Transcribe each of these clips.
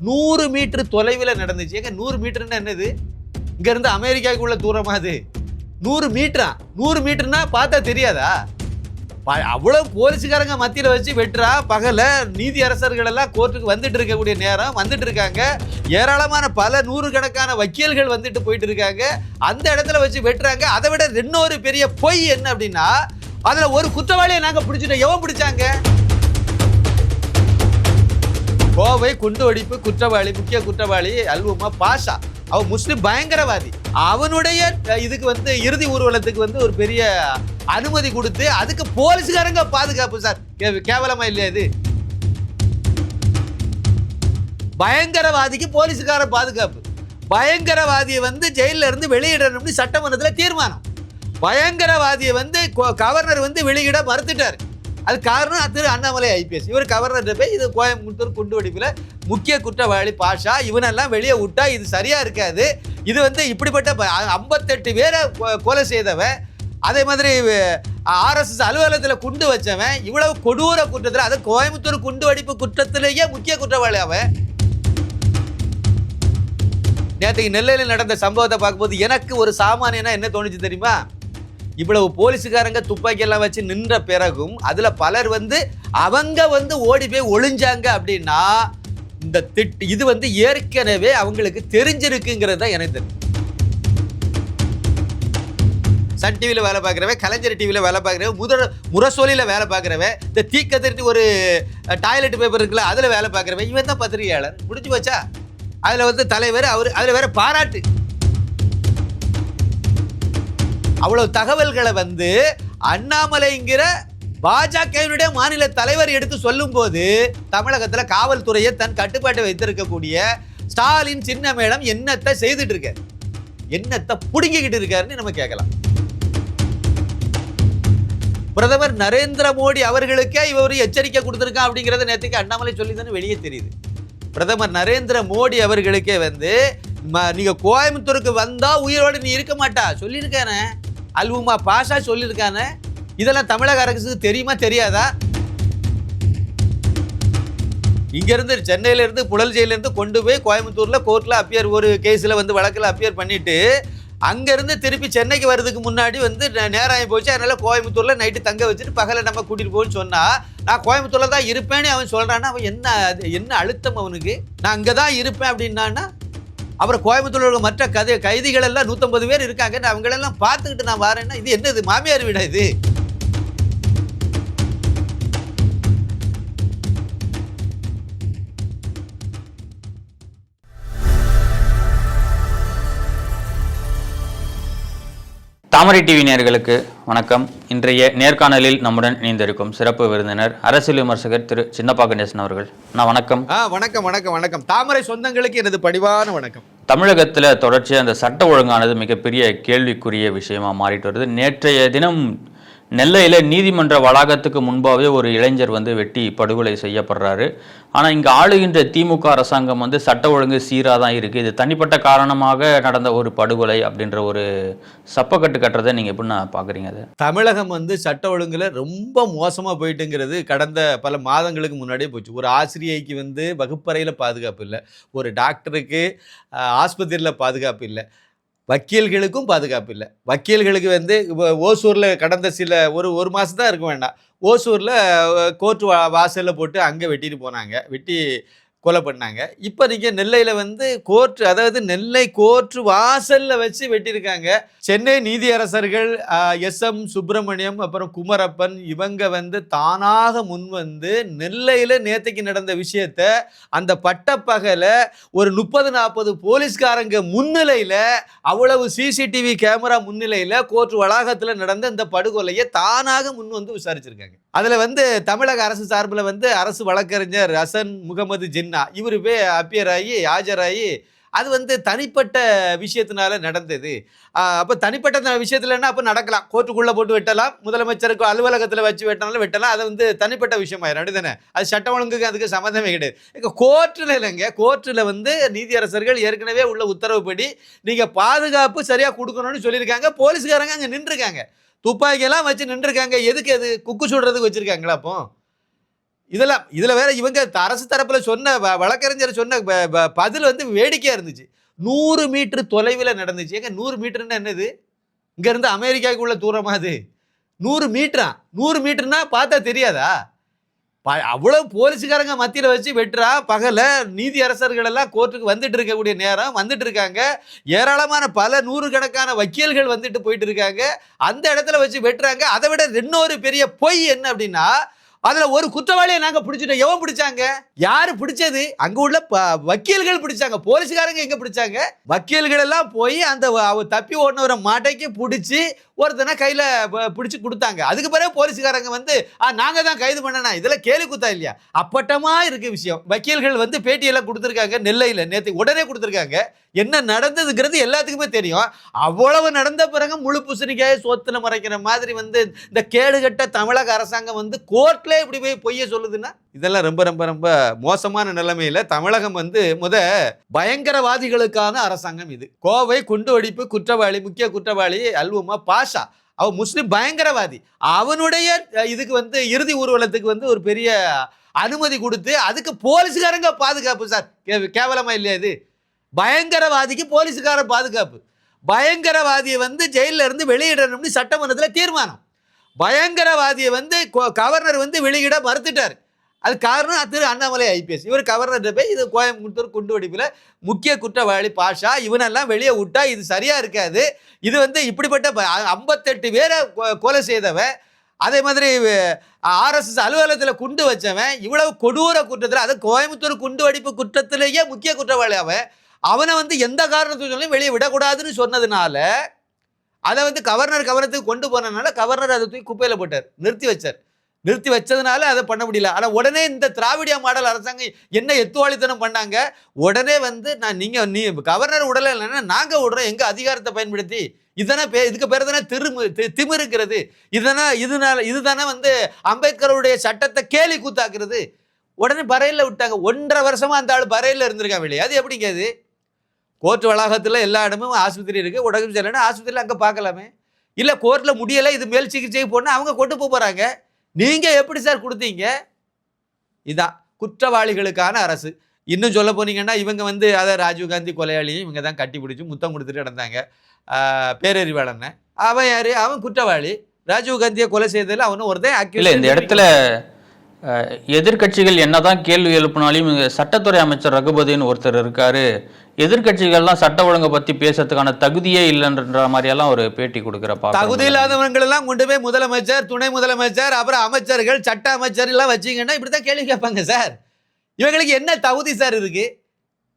நூறு மீட்டர் தொலைவில் நடந்துச்சு. ஏங்க நூறு மீட்டர்னா என்னது? இங்கேருந்து அமெரிக்காவுக்கு உள்ள தூரமா அது? நூறு மீட்டரா? நூறு மீட்டர்னா பார்த்தா தெரியாதா? ப- அவ்வளவு போலீஸுக்காரங்க மத்தியில் வச்சு வெட்டுறா பகல நீதி அரசர்கள் எல்லாம் கோர்ட்டுக்கு வந்துட்டு இருக்கக்கூடிய நேரம் வந்துட்டு இருக்காங்க. ஏராளமான பல நூறுக்கணக்கான வக்கீல்கள் வந்துட்டு போயிட்டு இருக்காங்க. அந்த இடத்துல வச்சு வெட்டுறாங்க. அதை விட இன்னொரு பெரிய பொய் என்ன அப்படின்னா அதில் ஒரு குற்றவாளியை நாங்கள் பிடிச்சிட்டோம். எவன் பிடிச்சாங்க? கோவை குண்டு வெடிப்பு குற்றவாளி முக்கிய குற்றவாளி அல்வுமா பாஷா. அவன் முஸ்லிம் பயங்கரவாதி. அவனுடைய இதுக்கு வந்து இறுதி ஊர்வலத்துக்கு வந்து ஒரு பெரிய அனுமதி கொடுத்து அதுக்கு போலீஸ்காரங்க பாதுகாப்பு சார். கே- கேவலமா இல்லையா இது? பயங்கரவாதிக்கு போலீஸுக்கார பாதுகாப்பு. பயங்கரவாதியை வந்து ஜெயில்ல இருந்து வெளியிடணும்னு சட்டமன்றத்தில் தீர்மானம். பயங்கரவாதியை வந்து கவர்னர் வந்து வெளியிட மறுத்துட்டார். அது காரணம் திரு அண்ணாமலை ஐபிஎஸ். இவர் கவர்னர் போய் இது கோயம்புத்தூர் குண்டு வெடிப்பில் முக்கிய குற்றவாளி பாஷா இவனெல்லாம் வெளியே விட்டா இது சரியாக இருக்காது. இது வந்து இப்படிப்பட்ட ஐம்பத்தெட்டு பேரை கொலை செய்தவன் அதே மாதிரி ஆர்எஸ்எஸ் அலுவலகத்தில் குண்டு வச்சவன் இவ்வளவு கொடூர குற்றத்தில் அது கோயம்புத்தூர் குண்டு வெடிப்பு குற்றத்திலேயே முக்கிய குற்றவாளி அவன். நேற்றுக்கு நெல்லையில் நடந்த சம்பவத்தை பார்க்கும்போது எனக்கு ஒரு சாமானியனா என்ன தோணுச்சு தெரியுமா? இவ்வளவு போலீஸுக்காரங்க துப்பாக்கியெல்லாம் வச்சு நின்ற பிறகும் அதில் பலர் வந்து அவங்க வந்து ஓடி போய் ஒளிஞ்சாங்க அப்படின்னா இந்த திட் இது வந்து ஏற்கனவே அவங்களுக்கு தெரிஞ்சிருக்குங்கிறது தான் எனக்கு தெரியும். சன் டிவியில் வேலை பார்க்குறவன் கலைஞர் டிவியில் வேலை பார்க்குறவன் முதல் முரசொலியில் வேலை பார்க்குறவன் இந்த தீக்கத்திட்டு ஒரு டாய்லெட் பேப்பர் இருக்குல்ல அதில் வேலை பார்க்குறவன். இவன் தான் பத்திரிகையாளர். முடிஞ்சு வச்சா அதில் வந்து தலைவர் அவர் அதில் வேறு பாராட்டு. அவ்வளவு தகவல்களை வந்து அண்ணாமலைங்கிற பாஜகவினுடைய மாநில தலைவர் எடுத்து சொல்லும்போது தமிழகத்துல காவல்துறையை தன் கட்டுப்பாட்டை வைத்திருக்கக்கூடிய ஸ்டாலின் சின்ன மேடம் என்னத்தை செய்துட்டு இருக்காரு? என்னத்தை புடுங்கிக்கிட்டு இருக்காருன்னு நம்ம கேட்கலாம். பிரதமர் நரேந்திர மோடி அவர்களுக்கே இவர் எச்சரிக்கை கொடுத்துருக்கா அப்படிங்கிறத நேற்றுக்கு அண்ணாமலை சொல்லி தானே வெளியே தெரியுது. பிரதமர் நரேந்திர மோடி அவர்களுக்கே வந்து நீங்கள் நீங்க கோயம்புத்தூருக்கு வந்தா உயிரோடு நீ இருக்க மாட்டா. சொல்லியிருக்கானே. அல்வுமா பாஷா சொல்லியிருக்கானே? இதெல்லாம் தமிழக அரசுக்கு தெரியுமா தெரியாதா? இங்கேருந்து சென்னையிலேருந்து புழல் ஜெயிலேருந்து கொண்டு போய் கோயம்புத்தூரில் கோர்ட்டில் அப்பியர் ஒரு கேஸில் வந்து வழக்கில் அப்பியர் பண்ணிவிட்டு அங்கேருந்து திருப்பி சென்னைக்கு வர்றதுக்கு முன்னாடி வந்து நேராகி நேரம் ஆகி போச்சு அதனால் கோயம்புத்தூரில் நைட்டு தங்க வச்சுட்டு பகலை நம்ம கூட்டிகிட்டு போகணும்னு சொன்னால் நான் கோயம்புத்தூரில் தான் இருப்பேன்னு அவன் சொல்கிறான்னா அவன் என்ன அது- என்ன அழுத்தம் அவனுக்கு? நான் அங்கே தான் இருப்பேன் அப்படின்னான்னா அப்புறம் கோயம்புத்தூர்ல உள்ள மற்ற கதை கைதிகள் எல்லாம் நூற்றம்பது பேர் இருக்காங்க. அவங்களெல்லாம் பார்த்துக்கிட்டு நான் வரேன்னா இது என்னது? மாமியார் வீடா இது? தாமரை டிவி நேயர்களுக்கு வணக்கம். இன்றைய நேர்காணலில் நம்முடன் இணைந்திருக்கும் சிறப்பு விருந்தினர் அரசியல் விமர்சகர் திரு சின்னப்பா கணேசன் அவர்கள். நான் வணக்கம். ஆ வணக்கம் வணக்கம் வணக்கம். தாமரை சொந்தங்களுக்கு எனது பணிவான வணக்கம். தமிழகத்தில் தொடர்ச்சியாக அந்த சட்ட ஒழுங்கானது மிகப்பெரிய கேள்விக்குரிய விஷயமா மாறிட்டு வருது. நேற்றைய தினம் நெல்லையில் நீதிமன்ற வளாகத்துக்கு முன்பாகவே ஒரு இளைஞர் வந்து வெட்டி படுகொலை செய்யப்படுறாரு. ஆனால் இங்கே ஆளுகின்ற திமுக அரசாங்கம் வந்து சட்ட ஒழுங்கு சீராக தான் இருக்குது இது தனிப்பட்ட காரணமாக நடந்த ஒரு படுகொலை அப்படின்ற ஒரு சப்பக்கட்டு கட்டுறதை நீங்கள் எப்படி நான் பார்க்குறீங்க அது? தமிழகம் வந்து சட்ட ஒழுங்கில் ரொம்ப மோசமாக போயிட்டுங்கிறது கடந்த பல மாதங்களுக்கு முன்னாடியே போச்சு. ஒரு ஆசிரியைக்கு வந்து வகுப்பறையில் பாதுகாப்பு இல்லை. ஒரு டாக்டருக்கு ஆஸ்பத்திரியில் பாதுகாப்பு இல்லை. வக்கீல்களுக்கும் பாதுகாப்பு இல்லை. வக்கீல்களுக்கு வந்து இப்போ ஓசூரில் கடந்த சில ஒரு ஒரு மாதம் தான் இருக்க வேண்டாம். ஓசூரில் கோர்ட் வா வாசலில் போட்டு அங்கே வெட்டிட்டு போனாங்க. வெட்டி கொலை பண்ணாங்க. இப்போ நீங்கள் நெல்லையில் வந்து கோர்ட்டு அதாவது நெல்லை கோர்ட்டு வாசலில் வச்சு வெட்டியிருக்காங்க. சென்னை நீதியரசர்கள் எஸ் எம் சுப்பிரமணியம் அப்புறம் குமரப்பன் இவங்க வந்து தானாக முன் வந்து நெல்லையில் நேற்றுக்கு நடந்த விஷயத்த அந்த பட்டப்பகல ஒரு முப்பது நாற்பது போலீஸ்காரங்க முன்னிலையில் அவ்வளவு சிசிடிவி கேமரா முன்னிலையில் கோர்ட் வளாகத்தில் நடந்த இந்த படுகொலையை தானாக முன் வந்து விசாரிச்சிருக்காங்க. அதில் வந்து தமிழக அரசு சார்பில் வந்து அரசு வழக்கறிஞர் ஹசன் முகமது நின்னா இவர் போய் அப்பியர் ஆகி ஆஜராகி அது வந்து தனிப்பட்ட விஷயத்தினால நடந்தது. அப்போ தனிப்பட்ட விஷயத்துலன்னா அப்போ நடக்கலாம். கோர்ட்டுக்குள்ளே போட்டு வெட்டலாம் முதலமைச்சருக்கு அலுவலகத்தில் வச்சு வெட்டினாலும் வெட்டலாம். அது வந்து தனிப்பட்ட விஷயமாயிரும். அப்படிதானே அது சட்ட ஒழுங்குக்கு அதுக்கு சம்மந்தமே கிடையாது. இங்கே கோர்ட்டில் இல்லைங்க. கோர்ட்டில் வந்து நீதியரசர்கள் ஏற்கனவே உள்ள உத்தரவுப்படி நீங்கள் பாதுகாப்பு சரியாக கொடுக்கணும்னு சொல்லியிருக்காங்க. போலீஸ்காரங்க அங்கே நின்றுருக்காங்க. துப்பாக்கியெல்லாம் வச்சு நின்றுருக்காங்க. எதுக்கு அது? குக்கு சுடுறதுக்கு வச்சுருக்காங்களா அப்போ? இதெல்லாம் இதில் வேற இவங்க அரசு தரப்பில் சொன்ன வ- வழக்கறிஞர் சொன்ன பதில் வந்து வேடிக்கையாக இருந்துச்சு. நூறு மீட்ரு தொலைவில் நடந்துச்சு. ஏங்க நூறு மீட்டர்னா என்னது? இங்கேருந்து அமெரிக்காவுக்கு உள்ள தூரமாக அது? நூறு மீட்டரா? நூறு மீட்டர்னா பார்த்தா தெரியாதா? ப- அவ்வளோ போலீஸுக்காரங்க மத்தியில் வச்சு வெட்டுறா பகல நீதி அரசர்கள் எல்லாம் கோர்ட்டுக்கு வந்துட்டு இருக்கக்கூடிய நேரம் வந்துட்டு இருக்காங்க. ஏராளமான பல நூறுக்கணக்கான வக்கீல்கள் வந்துட்டு போயிட்டு இருக்காங்க. அந்த இடத்துல வச்சு வெட்டுறாங்க. அதை விட இன்னொரு பெரிய பொய் என்ன அப்படின்னா அதுல ஒரு குற்றவாளியை நாங்க பிடிச்சிட்டோம். எவன் பிடிச்சாங்க? யாரு பிடிச்சது? அங்க உள்ள ப- வக்கீல்கள் பிடிச்சாங்க. போலீஸ்காரங்க எங்க பிடிச்சாங்க? வக்கீல்கள் எல்லாம் போய் அந்த அவ தப்பி ஓடினவரை மாட்டைக்கு பிடிச்சி ஒருத்தனை கையில் பிடிச்சி கொடுத்தாங்க. அதுக்கு பிறகு போலீஸ்காரங்க வந்து "ஆ, தான் கைது பண்ணனா? இதில் கேலி குத்தா இல்லையா? அப்பட்டமாக இருக்கு விஷயம். வக்கீல்கள் வந்து பேட்டியெல்லாம் கொடுத்துருக்காங்க நெல்லையில். நேற்று உடனே கொடுத்துருக்காங்க. என்ன நடந்ததுங்கிறது எல்லாத்துக்குமே தெரியும். அவ்வளவு நடந்த பிறகு முழு பூசணிக்காய சோத்துல மறைக்கிற மாதிரி வந்து இந்த கேடுகட்ட தமிழக அரசாங்கம் வந்து கோர்ட்ல இப்படி போய் பொய்ய சொல்லுதுன்னா? இதெல்லாம் ரொம்ப ரொம்ப ரொம்ப மோசமான நிலைமையில தமிழகம் வந்து முத பயங்கரவாதிகளுக்கான அரசாங்கம் இது. கோவை குண்டு வெடிப்பு குற்றவாளி முக்கிய குற்றவாளி அல்வமா பாஸ் அவ முஸ்லீம் பயங்கரவாதி. அவனுடைய இதுக்கு வந்து இறுதி ஊர்வலத்துக்கு வந்து ஒரு பெரிய அனுமதி கொடுத்து அதுக்கு போலீஸ்காரங்க பாதுகாப்பு சார். கே- கேவலமா இல்லையா இது? பயங்கரவாதிக்கு போலீஸுக்கார பாதுகாப்பு. பயங்கரவாதியை வந்து ஜெயிலில் இருந்து வெளியிடணும்னு சட்டமன்றத்தில் தீர்மானம். பயங்கரவாதியை வந்து கவர்னர் வந்து வெளியிட மறுத்துட்டார். அது காரணம் திரு அண்ணாமலை ஐபிஎஸ். இவர் கவர்னர் போய் இது கோயம்புத்தூர் குண்டு வெடிப்பில் முக்கிய குற்றவாளி பாஷா இவனெல்லாம் வெளியே விட்டா இது சரியாக இருக்காது. இது வந்து இப்படிப்பட்ட ஐம்பத்தெட்டு பேரை கொ- கொலை செய்தவன் அதே மாதிரி ஆர்எஸ்எஸ் அலுவலகத்தில் குண்டு வச்சவன் இவ்வளவு கொடூர குற்றத்தில் அது கோயம்புத்தூர் குண்டு வெடிப்பு குற்றத்திலேயே முக்கிய குற்றவாளி அவன். அவனை வந்து எந்த காரணத்துலையும் வெளியே விடக்கூடாதுன்னு சொன்னதுனால அதை வந்து கவர்னர் கவனத்துக்கு கொண்டு போனதுனால கவர்னர் அதை தூக்கி குப்பையில் போட்டார் நிறுத்தி வச்சார். நிறுத்தி வச்சதுனால அதை பண்ண முடியல. ஆனால் உடனே இந்த திராவிடிய மாடல் அரசாங்கம் என்ன எத்துவாளித்தனம் பண்ணாங்க? உடனே வந்து நான் நீங்கள் நீ கவர்னர் விடலை இல்லைன்னா நாங்கள் விடுறோம். எங்கள் அதிகாரத்தை பயன்படுத்தி. இதனா பே இதுக்கு பேர் தானே திருமு தி- திமிருங்கிறது. இதனா இதனால இதுதானே வந்து அம்பேத்கருடைய சட்டத்தை கேலி கூத்தாக்குறது. உடனே பறையில் விட்டாங்க. ஒன்றரை வருஷமா அந்த ஆள் பறையில் இருந்திருக்கான் வெளியே. அது எப்படிங்க அது? கோர்ட் வளாகத்தில் எல்லா இடமும் ஆஸ்பத்திரி இருக்குது உடம்பு சரியில்லைன்னா ஆஸ்பத்திரியில் அங்கே பார்க்கலாமே. இல்லை கோர்ட்டில் முடியலை. இது மேல் சிகிச்சைக்கு போனால் அவங்க கொண்டு போகிறாங்க நீங்கள் எப்படி சார் கொடுத்தீங்க? இதான் குற்றவாளிகளுக்கான அரசு. இன்னும் சொல்ல போனீங்கன்னா இவங்க வந்து அதை ராஜீவ்காந்தி கொலையாளியும் இவங்க தான் கட்டி பிடிச்சி முத்தம் கொடுத்துட்டு நடந்தாங்க பேரறிவாளன் அவன் யாரு? அவன் குற்றவாளி. ராஜீவ்காந்தியை கொலை செய்ததில் அவனும் ஒருத்தன் accused. இந்த இடத்துல அஹ், எதிர்க்கட்சிகள் என்னதான் கேள்வி எழுப்பினாலும் இங்க சட்டத்துறை அமைச்சர் ரகுபதின்னு ஒருத்தர் இருக்காரு. எதிர்க்கட்சிகள்லாம் சட்ட ஒழுங்கை பத்தி பேசுறதுக்கான தகுதியே இல்லைன்ற மாதிரி எல்லாம் ஒரு பேட்டி கொடுக்கிற தகுதி இல்லாதவங்கள் எல்லாம் கொண்டு போய் முதலமைச்சர் துணை முதலமைச்சர் அப்புறம் அமைச்சர்கள் சட்ட அமைச்சர் எல்லாம் வச்சீங்கன்னா இப்படித்தான் கேள்வி கேட்பாங்க சார். இவங்களுக்கு என்ன தகுதி சார் இருக்கு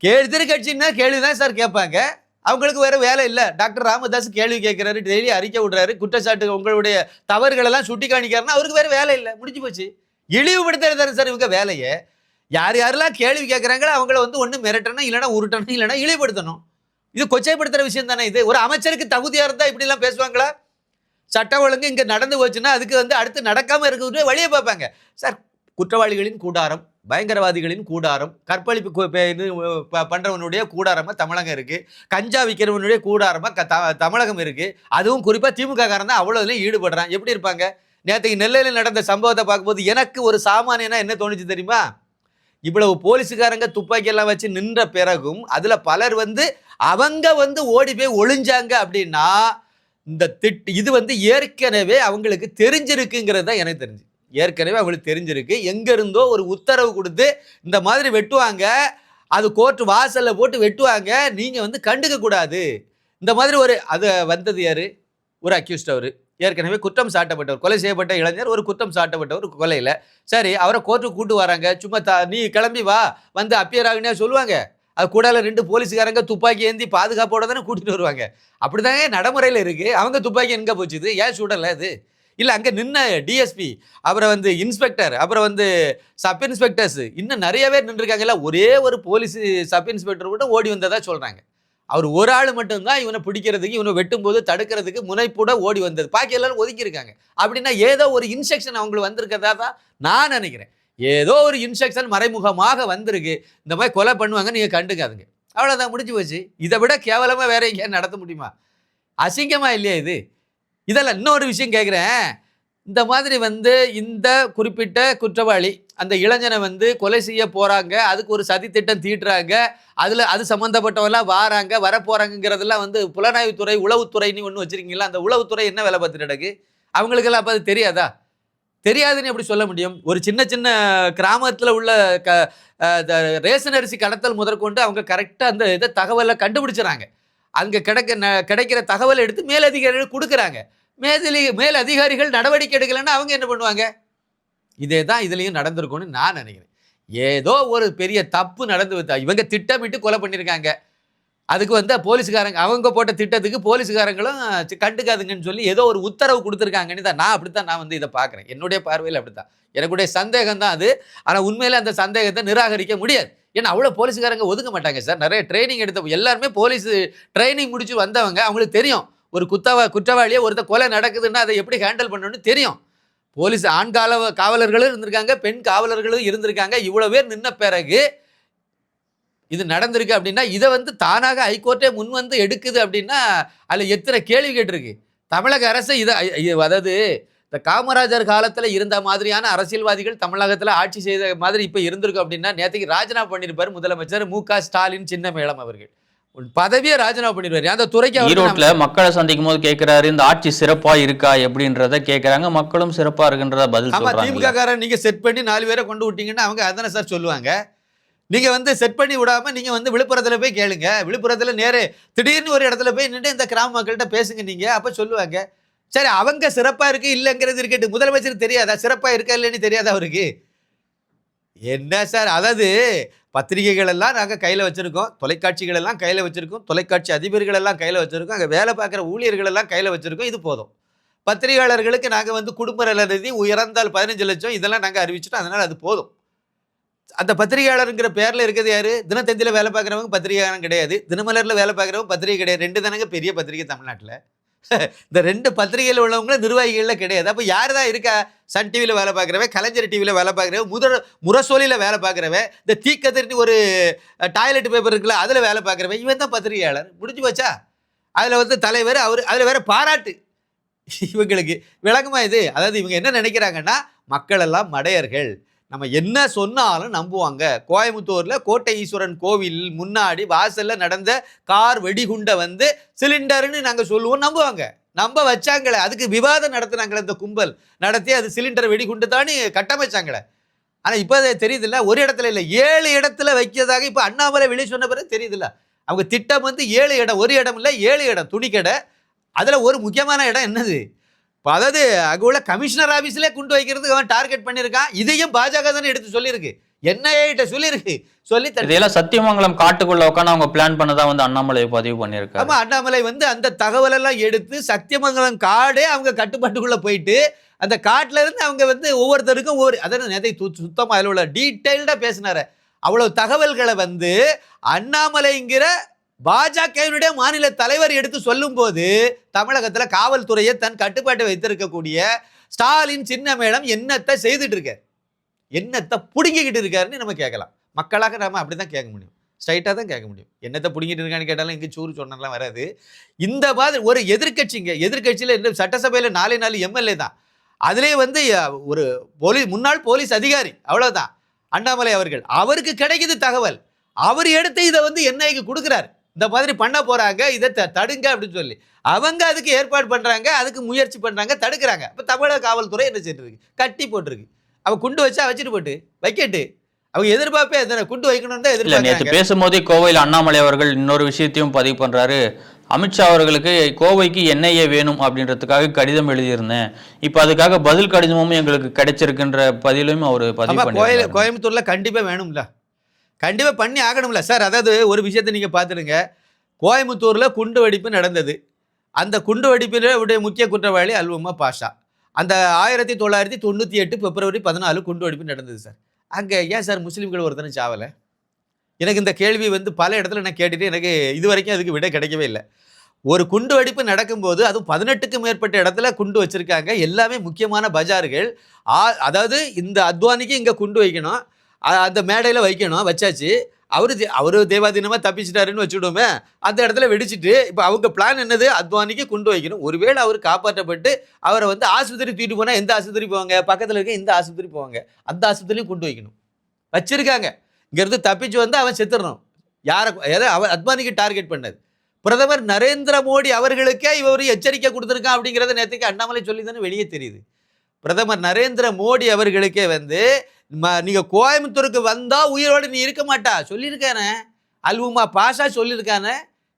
கேள்வி எதிர்கட்சின்னா கேள்வி தான் சார் கேட்பாங்க. அவங்களுக்கு வேற வேலை இல்லை. டாக்டர் ராமதாஸ் கேள்வி கேட்கிறாரு டெய்லி அறிக்கை விடுறாரு குற்றச்சாட்டு உங்களுடைய தவறுகள் எல்லாம் சுட்டி காணிக்கிறாருன்னா அவருக்கு வேற வேலை இல்லை. முடிஞ்சு போச்சு. இழிவுபடுத்துறது சார் இவங்க வேலையை? யார் யாரெல்லாம் கேள்வி கேட்குறாங்களோ அவங்கள வந்து ஒன்று மிரட்டணும் இல்லைனா உருட்டணும் இல்லைன்னா இழிவுபடுத்தணும். இது கொச்சைப்படுத்துகிற விஷயம் தானே இது? ஒரு அமைச்சருக்கு தகுதியாக இருந்தால் இப்படிலாம் பேசுவாங்களா? சட்டம் ஒழுங்கு இங்கே நடந்து போச்சுன்னா அதுக்கு வந்து அடுத்து நடக்காமல் இருக்கிறது வழியை பார்ப்பாங்க. சார் குற்றவாளிகளின் கூடாரம் பயங்கரவாதிகளின் கூடாரம் கற்பழிப்பு இது பண்ணுறவனுடைய கூடாரமாக தமிழகம் இருக்குது கஞ்சா விற்கிறவனுடைய கூடாரமாக க த- தமிழகம் இருக்குது அதுவும் குறிப்பாக திமுக காரன் தான் அவ்வளோ ஈடுபடுறான். எப்படி இருப்பாங்க? நேற்றுக்கு நெல்லையில் நடந்த சம்பவத்தை பார்க்கும்போது எனக்கு ஒரு சாமானியனா என்ன தோணுச்சு தெரியுமா? இவ்வளவு போலீஸுக்காரங்க துப்பாக்கியெல்லாம் வச்சு நின்ற பிறகும் அதில் பலர் வந்து அவங்க வந்து ஓடி போய் ஒளிஞ்சாங்க அப்படின்னா இந்த திட்டு இது வந்து ஏற்கனவே அவங்களுக்கு தெரிஞ்சிருக்குங்கிறது தான் எனக்கு தெரிஞ்சு. ஏற்கனவே அவங்களுக்கு தெரிஞ்சிருக்கு. எங்கேருந்தோ ஒரு உத்தரவு கொடுத்து இந்த மாதிரி வெட்டுவாங்க. அது கோர்ட்டு வாசலில் போட்டு வெட்டுவாங்க. நீங்கள் வந்து கண்டுக்க கூடாது. இந்த மாதிரி ஒரு அது வந்தது யார்? ஒரு அக்யூஸ்ட் அவர். ஏற்கனவே குற்றம் சாட்டப்பட்டவர் கொலை செய்யப்பட்ட இளைஞர் ஒரு குற்றம் சாட்டப்பட்டவர் கொலையில். சரி அவரை கோர்ட்டுக்கு கூட்டு வராங்க. சும்மா த நீ கிளம்பி வா. வந்து அப்பியர் ஆகுனே சொல்லுவாங்க. அது கூடால ரெண்டு போலீஸ்காரங்க துப்பாக்கி ஏந்தி பாதுகாப்போட தானே கூட்டிட்டு வருவாங்க. அப்படிதாங்க நடைமுறையில் இருக்குது அவங்க துப்பாக்கி எங்கே போச்சு இது ஏன் சுடல அது? இல்லை அங்கே நின்ன டிஎஸ்பி அப்புறம் வந்து இன்ஸ்பெக்டர் அப்புறம் வந்து சப் இன்ஸ்பெக்டர்ஸ் இன்னும் நிறைய பேர் நின்றுருக்காங்கல்ல. ஒரே ஒரு போலீஸ் சப் இன்ஸ்பெக்டர் கூட ஓடி வந்ததாக சொல்கிறாங்க அவர் ஒரு ஆள் மட்டும்தான் இவனை பிடிக்கிறதுக்கு இவனை வெட்டும்போது தடுக்கிறதுக்கு முனைப்போட ஓடி வந்தது. பாக்கி எல்லாரும் ஒதுக்கியிருக்காங்க. அப்படின்னா ஏதோ ஒரு இன்ஸ்ட்ரக்ஷன் அவங்களுக்கு வந்திருக்கிறதா தான் நான் நினைக்கிறேன். ஏதோ ஒரு இன்ஸ்ட்ரக்ஷன் மறைமுகமாக வந்திருக்கு. இந்த மாதிரி கொலை பண்ணுவாங்க நீங்கள் கண்டுக்காதுங்க. அவ்வளோதான் முடிஞ்சு போச்சு. இதை விட கேவலமாக வேற எங்கேயாவது நடத்த முடியுமா? அசிங்கமாக இல்லையா இது? இதெல்லாம் இன்னொரு விஷயம் கேட்குறேன் இந்த மாதிரி வந்து இந்த குறிப்பிட்ட குற்றவாளி அந்த இளைஞனை வந்து கொலை செய்ய போகிறாங்க அதுக்கு ஒரு சதி திட்டம் தீட்டுறாங்க. அதில் அது சம்மந்தப்பட்டவெல்லாம் வாராங்க வரப்போகிறாங்கிறதெல்லாம் வந்து புலனாய்வுத்துறை உளவுத்துறைன்னு ஒன்று வச்சிருக்கீங்களா அந்த உளவுத்துறை என்ன வேலை பார்த்துட்டு கிடக்கு? அவங்களுக்கெல்லாம் அப்போ அது தெரியாதா? தெரியாதுன்னு எப்படி சொல்ல முடியும்? ஒரு சின்ன சின்ன கிராமத்தில் உள்ள க ரேஷன் அரிசி கடத்தல் முதற்கொண்டு அவங்க கரெக்டாக அந்த இதை தகவலை கண்டுபிடிச்சிடறாங்க அங்கே கிடைக்க ந- கிடைக்கிற தகவலை எடுத்து மேலதிகாரிகள் கொடுக்குறாங்க. மேலதி மேல் அதிகாரிகள் நடவடிக்கை எடுக்கலைன்னா அவங்க என்ன பண்ணுவாங்க? இதே தான் இதுலேயும் நடந்திருக்கும்னு நான் நினைக்கிறேன். ஏதோ ஒரு பெரிய தப்பு நடந்து விட்டா இவங்க திட்டமிட்டு கொலை பண்ணியிருக்காங்க அதுக்கு வந்து போலீஸ்காரங்க அவங்க போட்ட திட்டத்துக்கு போலீஸ்காரங்களும் கண்டுக்காதுங்கன்னு சொல்லி ஏதோ ஒரு உத்தரவு கொடுத்துருக்காங்கன்னு தான் நான் அப்படித்தான் நான் வந்து இதை பார்க்குறேன். என்னுடைய பார்வையில் அப்படித்தான். எனக்குடைய சந்தேகம் தான் அது. ஆனால் உண்மையில் அந்த சந்தேகத்தை நிராகரிக்க முடியாது. ஏன்னா அவ்வளோ போலீஸ்காரங்க ஒதுக்க மாட்டாங்க சார். நிறைய ட்ரைனிங் எடுத்த எல்லாருமே போலீஸ் ட்ரைனிங் முடிச்சு வந்தவங்க. அவங்களுக்கு தெரியும். ஒரு குத்தவா குற்றவாளியே ஒருத்த கொலை நடக்குதுன்னா அதை எப்படி ஹேண்டில் பண்ணணும்னு தெரியும். போலீஸ் ஆண் கால காவலர்களும் இருந்திருக்காங்க பெண் காவலர்களும் இருந்திருக்காங்க. இவ்வளோ பேர் நின்ன பிறகு இது நடந்திருக்கு அப்படின்னா இதை வந்து தானாக ஹைகோர்ட்டே முன் வந்து எடுக்குது அப்படின்னா அதில் எத்தனை கேள்வி கேட்டிருக்கு? தமிழக அரசு இதை அதாவது இந்த காமராஜர் காலத்தில் இருந்த மாதிரியான அரசியல்வாதிகள் தமிழகத்தில் ஆட்சி செய்த மாதிரி இப்போ இருந்திருக்கும் அப்படின்னா நேற்றுக்கு ராஜினாமா பண்ணியிருப்பார் முதலமைச்சர் மு க ஸ்டாலின் சின்னமேளம் அவர்கள். பதவியை ராஜினாமா பண்ணிடுவார். அந்த துறைக்கு ஈரோட்ல மக்களை சந்திக்கும் போது கேட்கிறாரு இந்த ஆட்சி சிறப்பா இருக்கா? எப்படின்றத கேக்குறாங்க மக்களும் சிறப்பா இருக்குன்றத பதில் ஆமா திமுக காரன் நீங்க செட் பண்ணி நாலு பேரை கொண்டு விட்டீங்கன்னா அவங்க அதானே சார் சொல்லுவாங்க? நீங்க வந்து செட் பண்ணி விடாம நீங்க வந்து விழுப்புரத்துல போய் கேளுங்க. விழுப்புரத்துல நேரே திடீர்னு ஒரு இடத்துல போய் நின்று இந்த கிராம மக்கள்கிட்ட பேசுங்க நீங்க. அப்ப சொல்லுவாங்க. சரி அவங்க சிறப்பா இருக்கு இல்லைங்கிறது இருக்கட்டும். முதலமைச்சர் தெரியாதா? சிறப்பா இருக்கா இல்லைன்னு தெரியாதா அவருக்கு? என்ன சார்? அதாவது பத்திரிகைகள் எல்லாம் நாங்கள் கையில் வச்சுருக்கோம். தொலைக்காட்சிகள் எல்லாம் கையில் வச்சுருக்கோம். தொலைக்காட்சி அதிபர்கள் எல்லாம் கையில் வச்சுருக்கோம். அங்கே வேலை பார்க்குற ஊழியர்கள் எல்லாம் கையில் வச்சுருக்கோம். இது போதும். பத்திரிகையாளர்களுக்கு நாங்கள் வந்து குடும்ப நலநிதி உயர்ந்தால் பதினஞ்சு லட்சம் இதெல்லாம் நாங்கள் அறிவிச்சிட்டோம். அதனால் அது போதும். அந்த பத்திரிகையாளருங்கிற பேரில் இருக்கிறது யார்? தினத்தந்தியில் வேலை பார்க்குறவங்க பத்திரிகையாளர் கிடையாது. தினமலரில் வேலை பார்க்குறவங்க பத்திரிகை கிடையாது. ரெண்டு தானங்க பெரிய பத்திரிகை தமிழ்நாட்டில். இந்த ரெண்டு பத்திரிகையில் உள்ளவங்களும் நிர்வாகிகளில் கிடையாது. அப்போ யார் தான் இருக்கா? சன் டிவியில் வேலை பார்க்குறவன் கலைஞர் டிவியில் வேலை பார்க்குறவன் முதல் முரசொலியில் வேலை பார்க்குறவன் இந்த தீக்கத்திரின்னு ஒரு டாய்லெட் பேப்பர் இருக்குல்ல அதில் வேலை பார்க்குறவன் இவன் தான் பத்திரிகையாளர். முடிஞ்சு போச்சா? அதில் வந்து தலைவர் அவர் அதில் வேற பாராட்டு. இவங்களுக்கு விளக்கமாக இது. அதாவது இவங்க என்ன நினைக்கிறாங்கன்னா மக்களெல்லாம் மடையர்கள். நம்ம என்ன சொன்னாலும் நம்புவாங்க. கோயம்புத்தூரில் கோட்டை ஈஸ்வரன் கோவில் முன்னாடி வாசலில் நடந்த கார் வெடிகுண்டை வந்து சிலிண்டர்னு நாங்கள் சொல்லுவோம் நம்புவாங்க. நம்ப வச்சாங்களே. அதுக்கு விவாதம் நடத்துனாங்களே இந்த கும்பல். நடத்தி அது சிலிண்டர் வெடிகுண்டு தானே கட்டமைச்சாங்களே. ஆனால் இப்போ அது தெரியுதுல்ல? ஒரு இடத்துல இல்லை. ஏழு இடத்துல வைக்கிறதாக இப்போ அண்ணாமலை வெளியே சொன்ன பிறகு தெரியுதுல்ல? அவங்க திட்டம் வந்து ஏழு இடம். ஒரு இடம் இல்லை ஏழு இடம். துணிக்கடை. அதில் ஒரு முக்கியமான இடம் என்னது? இப்போ அதாவது அங்கே உள்ள கமிஷனர் ஆஃபீஸ்லேயே கொண்டு வைக்கிறதுக்கு அவன் டார்கெட் பண்ணியிருக்கான். இதையும் பாஜக தானே எடுத்து சொல்லியிருக்கு. என்ஐஏ கிட்ட சொல்லியிருக்கு. சொல்லி இதையெல்லாம் சத்தியமங்கலம் காட்டுக்குள்ள உட்காந்து அவங்க பிளான் பண்ணதா வந்து அண்ணாமலை பதிவு பண்ணியிருக்காரு. ஆமா அண்ணாமலை வந்து அந்த தகவலெல்லாம் எடுத்து சத்தியமங்கலம் காடே அவங்க கட்டுப்பாட்டுக்குள்ள போயிட்டு அந்த காட்டுல இருந்து அவங்க வந்து ஒவ்வொருத்தருக்கும் ஒவ்வொரு அதாவது நேதை சுத்தமா அதில் உள்ள டீட்டெயில்டா பேசினாரு. அவ்வளவு தகவல்களை வந்து அண்ணாமலைங்கிற பாஜகவினுடைய மாநில தலைவர் எடுத்து சொல்லும்போது தமிழகத்தில் காவல்துறையை தன் கட்டுப்பாட்டை வைத்திருக்கக்கூடிய ஸ்டாலின் சின்ன மேடம் என்னத்தை செய்துட்டு இருக்கார். என்னத்தை புடுங்கிக்கிட்டு இருக்காருன்னு நம்ம கேட்கலாம். மக்களாக நாம அப்படிதான் கேட்க முடியும். ஸ்ட்ரைட்டாக தான் கேட்க முடியும். என்னத்தை பிடிங்கிட்டு இருக்கான்னு கேட்டாலும் எங்கே சூறு சொன்னலாம் வராது. இந்த மாதிரி ஒரு எதிர்கட்சிங்க எதிர்க்கட்சியில் இன்னும் சட்டசபையில் நாலே நாலு எம்எல்ஏ தான். அதுலேயே வந்து ஒரு போலீஸ் முன்னாள் போலீஸ் அதிகாரி அவ்வளோதான் அண்ணாமலை அவர்கள். அவருக்கு கிடைக்குது தகவல். அவர் எடுத்து இதை வந்து என்ஐக்கு கொடுக்குறாரு. இந்த மாதிரி பண்ண போறாங்க இதை த- தடுங்க அப்படின்னு சொல்லி. அவங்க அதுக்கு ஏற்பாடு பண்றாங்க அதுக்கு முயற்சி பண்றாங்க தடுக்கிறாங்க. இப்போ தமிழக காவல்துறை என்ன செய்யிட்டு இருக்கு கட்டி போட்டிருக்கு. அவ குண்டு வச்சா வச்சுட்டு போட்டு வைக்கட்டு. அவங்க எதிர்பார்ப்பே எத்தனை குண்டு வைக்கணும்னு தான் இல்ல எதிர்பார்க்கறாங்க. நேத்து பேசும்போதே கோவையில் அண்ணாமலை அவர்கள் இன்னொரு விஷயத்தையும் பதிவு பண்றாரு. அமித்ஷா அவர்களுக்கு கோவைக்கு என்ஐஏ வேணும் அப்படின்றதுக்காக கடிதம் எழுதியிருந்தேன். இப்போ அதுக்காக பதில் கடிதமும் எங்களுக்கு கிடைச்சிருக்குன்ற பதிலையும் அவர் பதிவு கோயம்புத்தூர்ல கண்டிப்பா வேணும்ல. கண்டிப்பாக பண்ணி ஆகணும்ல. சார் அதாவது ஒரு விஷயத்தை நீங்கள் பார்த்துடுங்க. கோயம்புத்தூரில் குண்டு வெடிப்பு நடந்தது. அந்த குண்டு வெடிப்பினுடைய முக்கிய குற்றவாளி அல்வமா பாஷா. அந்த ஆயிரத்தி தொள்ளாயிரத்தி தொண்ணூற்றி எட்டு பிப்ரவரி பதினாலு குண்டு வெடிப்பு நடந்தது சார். அங்கே ஏன் சார் முஸ்லீம்கள் ஒருத்தனை சாவலை? எனக்கு இந்த கேள்வி வந்து பல இடத்துல நான் கேட்டுட்டு எனக்கு இது வரைக்கும் அதுக்கு விட கிடைக்கவே இல்லை. ஒரு குண்டு வெடிப்பு நடக்கும்போது அதுவும் பதினெட்டுக்கும் மேற்பட்ட இடத்துல குண்டு வச்சிருக்காங்க. எல்லாமே முக்கியமான பஜார்கள். ஆ- அதாவது இந்த அத்வானிக்கு இங்கே குண்டு வைக்கணும். அந்த மேடையில் வைக்கணும் வச்சாச்சு. அவர் தே- தேவாதீனமாக தப்பிச்சிட்டாருன்னு வச்சுடுவோமே அந்த இடத்துல வெடிச்சிட்டு இப்போ அவங்க பிளான் என்னது? அத்வானிக்கு கொண்டு வைக்கணும். ஒருவேளை அவர் காப்பாற்றப்பட்டு அவரை வந்து ஆஸ்பத்திரி தூக்கிட்டு போனால் எந்த ஆஸ்பத்திரி போவாங்க? பக்கத்தில் இருக்க இந்த ஆஸ்பத்திரி போவாங்க. அந்த ஆஸ்பத்திரியும் கொண்டு வைக்கணும். வச்சிருக்காங்க. இங்கேருந்து தப்பிச்சு வந்து அவன் செத்துடணும். யாரை எதை அவர் அத்வானிக்கு டார்கெட் பண்ணது. பிரதமர் நரேந்திர மோடி அவர்களுக்கே இவர் எச்சரிக்கை கொடுத்துருக்கான் அப்படிங்கிறத நேற்றுக்கு அண்ணாமலை சொல்லி தானே வெளியே தெரியுது. பிரதமர் நரேந்திர மோடி அவர்களுக்கே வந்து ம- நீங்க கோயம்புத்தூருக்கு வந்தா உயிரோடு நீ இருக்க மாட்டா. சொல்லியிருக்கானே. அல்வுமா பாஷா சொல்லியிருக்கானே.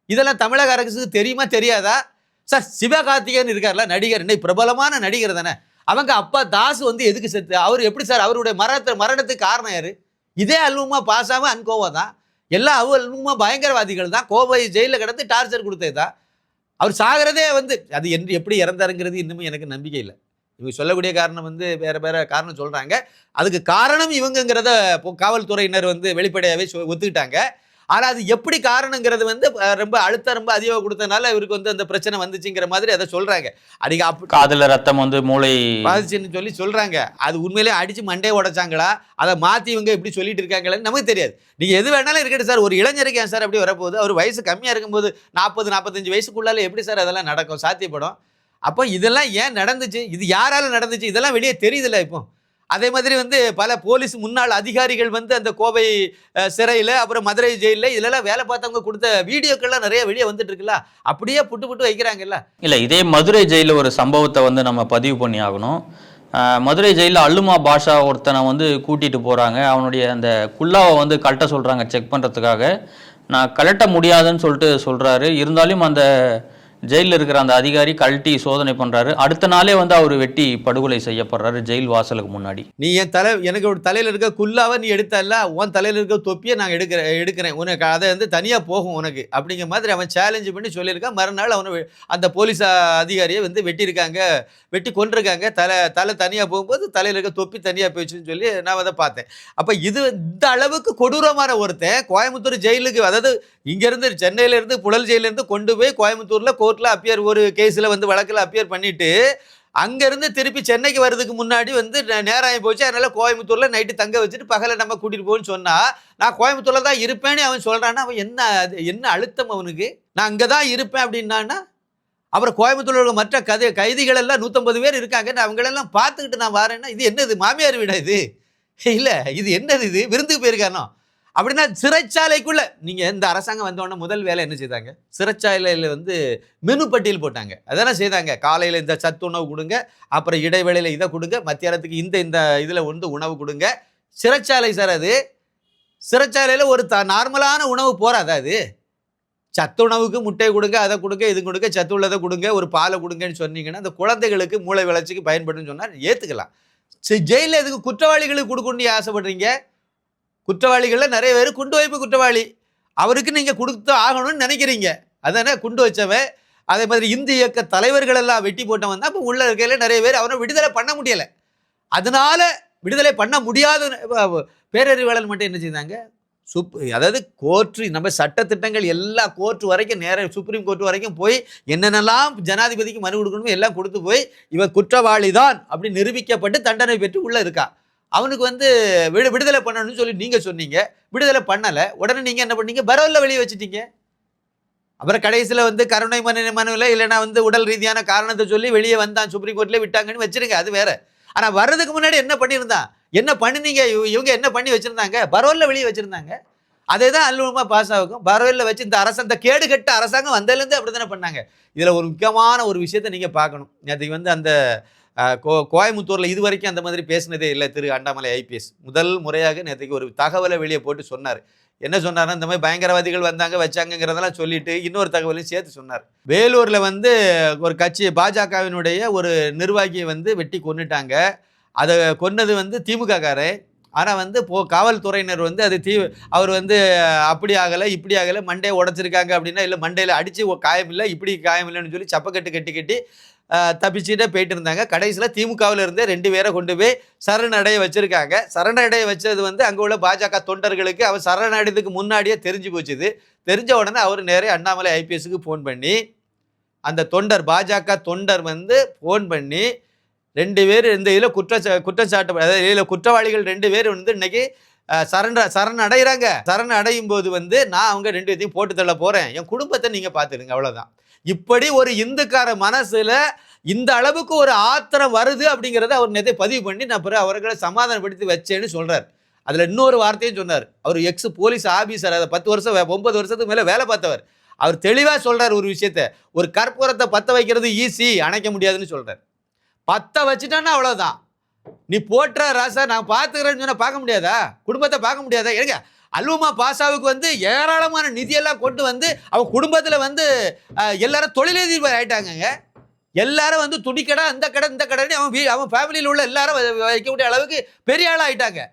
இதெல்லாம் தமிழக அரசுக்கு தெரியுமா தெரியாதா? சார் சிவகார்த்திகேயன் இருக்கார்ல நடிகர். இன்னைக்கு பிரபலமான நடிகர் தானே. அவங்க அப்பா தாஸ் வந்து எதுக்கு செத்து? அவர் எப்படி சார் அவருடைய மரணத்தை மரணத்துக்கு காரணம் யாரு? இதே அல்வுமா பாஷாவும் அன்கோவா தான். எல்லா அவ பயங்கரவாதிகள் தான். கோவை ஜெயிலில் கிடந்து டார்ச்சர் கொடுத்தது தான். அவர் சாகிறதே வந்து அது என்று எப்படி இறந்தாருங்கிறது இன்னுமே எனக்கு நம்பிக்கை இல்லை. இவங்க சொல்லக்கூடிய காரணம் வந்து வேற வேற காரணம் சொல்றாங்க. அதுக்கு காரணம் இவங்கங்கிறத காவல்துறையினர் வந்து வெளிப்படையாகவே ஒத்துக்கிட்டாங்க. ஆனால் அது எப்படி காரணங்கிறது வந்து ரொம்ப அழுத்தம் ரொம்ப அதிகமாக கொடுத்தனால இவருக்கு வந்து அந்த பிரச்சனை வந்துச்சுங்கிற மாதிரி அதை சொல்றாங்க. அடிக்க அப்படி காதுல ரத்தம் வந்து மூளை பாதிச்சுன்னு சொல்லி சொல்றாங்க. அது உண்மையிலே அடிச்சு மண்டையை உடைச்சாங்களா? அதை மாத்தி இவங்க இப்படி சொல்லிட்டு இருக்காங்களேன்னு நமக்கு தெரியாது. நீங்க எது வேணாலும் இருக்கட்டும் சார். ஒரு இளைஞருக்கு ஏன் சார் அப்படி வரப்போகுது? அவர் வயசு கம்மியா இருக்கும்போது நாற்பது நாற்பத்தஞ்சு வயசுக்குள்ளால எப்படி சார் அதெல்லாம் நடக்கும்? சாத்தியப்படும். அப்போ இதெல்லாம் ஏன் நடந்துச்சு? இது யாரால நடந்துச்சு? இதெல்லாம் வெளியே தெரியுதுல்ல இப்போ. அதே மாதிரி வந்து பல போலீஸ் முன்னாள் அதிகாரிகள் வந்து அந்த கோவை சிறையில் அப்புறம் மதுரை ஜெயிலில் இதெல்லாம் வேலை பார்த்தவங்க கொடுத்த வீடியோக்கள்லாம் நிறைய வெளியே வந்துட்டு இருக்குல்ல அப்படியே புட்டு புட்டு வைக்கிறாங்கல்ல. இல்லை இதே மதுரை ஜெயிலில் ஒரு சம்பவத்தை வந்து நம்ம பதிவு பண்ணி ஆகணும். மதுரை ஜெயிலில் அல்லுமா பாஷா ஒருத்தனை வந்து கூட்டிகிட்டு போகிறாங்க அவனுடைய அந்த குல்லாவை வந்து கழட்ட சொல்கிறாங்க செக் பண்ணுறதுக்காக நான் கழட்ட முடியாதுன்னு சொல்லிட்டு சொல்கிறாரு இருந்தாலும் அந்த ஜெயிலில் இருக்கிற அந்த அதிகாரி கழட்டி சோதனை பண்ணுறாரு அடுத்த நாளே வந்து அவர் வெட்டி படுகொலை செய்யப்படுறாரு ஜெயில் வாசலுக்கு முன்னாடி. நீ என் தலை எனக்கு ஒரு தலையில் இருக்க குல்லாவை நீ எடுத்தல்ல உன் தலையில் இருக்க தொப்பியை நான் எடுக்கிறேன் எடுக்கிறேன். உனக்கு அதை வந்து தனியாக போகும் உனக்கு. அப்படிங்கிற மாதிரி அவன் சேலஞ்சு பண்ணி சொல்லியிருக்கான் மறுநாள் அவனை அந்த போலீஸ் அதிகாரியை வந்து வெட்டியிருக்காங்க. வெட்டி கொண்டிருக்காங்க தலை தலை தனியாக போகும்போது தலையில் இருக்க தொப்பி தனியாக போயிடுச்சுன்னு சொல்லி நான் அதை பார்த்தேன். அப்போ இது இந்த அளவுக்கு கொடூரமான ஒருத்தன் கோயம்புத்தூர் ஜெயிலுக்கு அதாவது இங்கேருந்து சென்னையிலேருந்து புழல் ஜெயிலேருந்து கொண்டு போய் கோயம்புத்தூரில் கோர்ட்டில் அப்பியர் ஒரு கேஸில் வந்து வழக்கில் அப்பியர் பண்ணிவிட்டு அங்கேருந்து திருப்பி சென்னைக்கு வர்றதுக்கு முன்னாடி வந்து நேரம் ஆகி போச்சு. அதனால் கோயம்புத்தூரில் நைட்டு தங்க வச்சுட்டு பகலை நம்ம கூட்டிகிட்டு போகணும்னு சொன்னால் நான் கோயம்புத்தூரில் தான் இருப்பேன்னு அவன் சொல்கிறான்னா அவன் என்ன அது என்ன அழுத்தம் அவனுக்கு? நான் அங்கே தான் இருப்பேன் அப்படின்னான்னா அப்புறம் கோயம்புத்தூரில் உள்ள மற்ற கதை கைதிகள் எல்லாம் நூற்றம்பது பேர் இருக்காங்க. நான் அவங்களெல்லாம் பார்த்துக்கிட்டு நான் வரேன்னா இது என்னது? மாமியார் வீடா இது? இல்லை இது என்னது இது? விருந்துக்கு போயிருக்கானோ? அப்படின்னா சிறைச்சாலைக்குள்ள நீங்கள் இந்த அரசாங்கம் வந்தோடனே முதல் வேலை என்ன செய்தாங்க? சிறைச்சாலையில் வந்து மெனு பட்டியல் போட்டாங்க. அதானே செய்தாங்க. காலையில் இந்த சத்து உணவு கொடுங்க அப்புறம் இடைவேளையில இதை கொடுங்க மத்தியானத்துக்கு இந்த இந்த இதில் வந்து உணவு கொடுங்க. சிறைச்சாலை சார் அது. சிறைச்சாலையில் ஒரு த நார்மலான உணவு போறாதா அது? சத்து உணவுக்கு முட்டை கொடுங்க அதை கொடுங்க இது கொடுங்க சத்து உள்ளதை கொடுங்க ஒரு பாலை கொடுங்கன்னு சொன்னீங்கன்னா அந்த குழந்தைகளுக்கு மூளை வளர்ச்சிக்கு பயன்படுன்னு சொன்னால் ஏற்றுக்கலாம் சரி ஜெயிலில் எதுக்கு குற்றவாளிகளுக்கு கொடுக்கணும்னு ஆசைப்படுறீங்க? குற்றவாளிகளில் நிறைய பேர் குண்டு வைப்பு குற்றவாளி. அவருக்கு நீங்கள் கொடுத்து ஆகணும்னு நினைக்கிறீங்க. அதானே? குண்டு வச்சவன். அதே மாதிரி இந்து இயக்க தலைவர்கள் எல்லாம் வெட்டி போட்டவன் தான். இப்போ உள்ள இருக்கையில் நிறைய பேர் அவனை விடுதலை பண்ண முடியலை. அதனால விடுதலை பண்ண முடியாத பேரறிவாளன் மட்டும் என்ன செய்தாங்க? சுப் அதாவது கோர்ட்டு நம்ம சட்டத்திட்டங்கள் எல்லா கோர்ட்டு வரைக்கும் நேர சுப்ரீம் கோர்ட் வரைக்கும் போய் என்னென்னலாம் ஜனாதிபதிக்கு மனு கொடுக்கணுமோ எல்லாம் கொடுத்து போய் இவன் குற்றவாளி தான் அப்படி நிரூபிக்கப்பட்டு தண்டனை பெற்று உள்ளே இருக்கா. அவனுக்கு வந்து விடு விடுதலை பண்ணணும்னு சொல்லி நீங்கள் சொன்னீங்க. விடுதலை பண்ணலை. உடனே நீங்கள் என்ன பண்ணீங்க? பரவலில் வெளியே வச்சுட்டீங்க. அப்புறம் கடைசியில் வந்து கருணை மன மனுவில் இல்லைன்னா வந்து உடல் ரீதியான காரணத்தை சொல்லி வெளியே வந்தான். சுப்ரீம் கோர்ட்டில் விட்டாங்கன்னு வச்சிருங்க. அது வேற. ஆனால் வர்றதுக்கு முன்னாடி என்ன பண்ணியிருந்தான்? என்ன பண்ணினீங்க? இவங்க என்ன பண்ணி வச்சுருந்தாங்க? பரவலில் வெளியே வச்சுருந்தாங்க. அதே தான் அல்லுமா பாஸ் ஆகும் பரவலில் வச்சு இந்த அரசு இந்த கேடு கட்ட அரசாங்கம் வந்ததுலேருந்து அப்படி தானே பண்ணாங்க. இதில் ஒரு முக்கியமான ஒரு விஷயத்தை நீங்கள் பார்க்கணும். நேற்றுக்கு வந்து அந்த கோ கோயம்புத்தூரில் இது வரைக்கும் அந்த மாதிரி பேசினதே இல்லை திரு அண்ணாமலை ஐபிஎஸ் முதல் முறையாக நேற்றுக்கு ஒரு தகவலை வெளியே போட்டு சொன்னார். என்ன சொன்னார்னா இந்த மாதிரி பயங்கரவாதிகள் வந்தாங்க வச்சாங்கங்கிறதெல்லாம் சொல்லிட்டு இன்னொரு தகவலையும் சேர்த்து சொன்னார். வேலூரில் வந்து ஒரு கட்சி பாஜகவினுடைய ஒரு நிர்வாகியை வந்து வெட்டி கொண்டுட்டாங்க அதை கொன்னது வந்து திமுக காரே ஆனால் வந்து போ காவல்துறையினர் வந்து அது தீ அவர் வந்து அப்படி ஆகலை இப்படி ஆகலை மண்டையை உடைச்சிருக்காங்க அப்படின்னா இல்லை மண்டையில் அடித்து காயம் இல்லை இப்படி காயம் இல்லைன்னு சொல்லி சப்பக்கட்டு கட்டி கட்டி தப்பிச்சுட்டே போயிட்டு இருந்தாங்க கடைசியில் திமுகவில் இருந்தே ரெண்டு பேரை கொண்டு போய் சரணடைய வச்சுருக்காங்க. சரணடைய வச்சது வந்து அங்கே உள்ள பாஜக தொண்டர்களுக்கு அவர் சரணடைறதுக்கு முன்னாடியே தெரிஞ்சு போச்சுது. தெரிஞ்ச உடனே அவர் நேரே அண்ணாமலை ஐபிஎஸ்க்கு ஃபோன் பண்ணி அந்த தொண்டர் பாஜக தொண்டர் வந்து ஃபோன் பண்ணி ரெண்டு பேர் இந்த இதில் குற்ற குற்றச்சாட்டு அதாவது இதில் குற்றவாளிகள் ரெண்டு பேர் வந்து இன்னைக்கு சரண சரண் அடைகிறாங்க சரண் அடையும் போது வந்து நான் அவங்க ரெண்டு பேத்தையும் போட்டு தள்ள போகிறேன் என் குடும்பத்தை நீங்கள் பார்த்துடுங்க அவ்வளோதான் இப்படி ஒரு இந்துக்கார மனசுல இந்த அளவுக்கு ஒரு ஆத்திரம் வருது அப்படிங்கிறத அவர் நேரத்தை பதிவு பண்ணி நான் பிறகு அவர்களை சமாதானப்படுத்தி வச்சேன்னு சொல்கிறார் அதில் இன்னொரு வார்த்தையும் சொன்னார். அவர் எக்ஸ் போலீஸ் ஆஃபீஸர் அதை பத்து வருஷம் வே- ஒன்பது வருஷத்துக்கு மேலே வேலை பார்த்தவர். அவர் தெளிவாக சொல்கிறார் ஒரு விஷயத்த. ஒரு கற்பூரத்தை பற்ற வைக்கிறது ஈஸி அணைக்க முடியாதுன்னு சொல்கிறார் பற்ற வச்சுட்டான்னா அவ்வளோதான் நீ போட்டுற ராசா நான் பார்த்துக்கிறேன்னு சொன்னால் பார்க்க முடியாதா? குடும்பத்தை பார்க்க முடியாதா? ஏங்க அல்வமா பாஷாவுக்கு வந்து ஏராளமான நிதியெல்லாம் கொண்டு வந்து அவன் குடும்பத்தில் வந்து எல்லாரும் தொழிலதிபர் ஆயிட்டாங்கங்க. எல்லாரும் வந்து துணிக்கடை அந்த கடை இந்த கடைன்னு அவன் வீ- அவன் ஃபேமிலியில் உள்ள எல்லாரும் வ- வைக்கக்கூடிய அளவுக்கு பெரிய ஆளாக ஆயிட்டாங்க.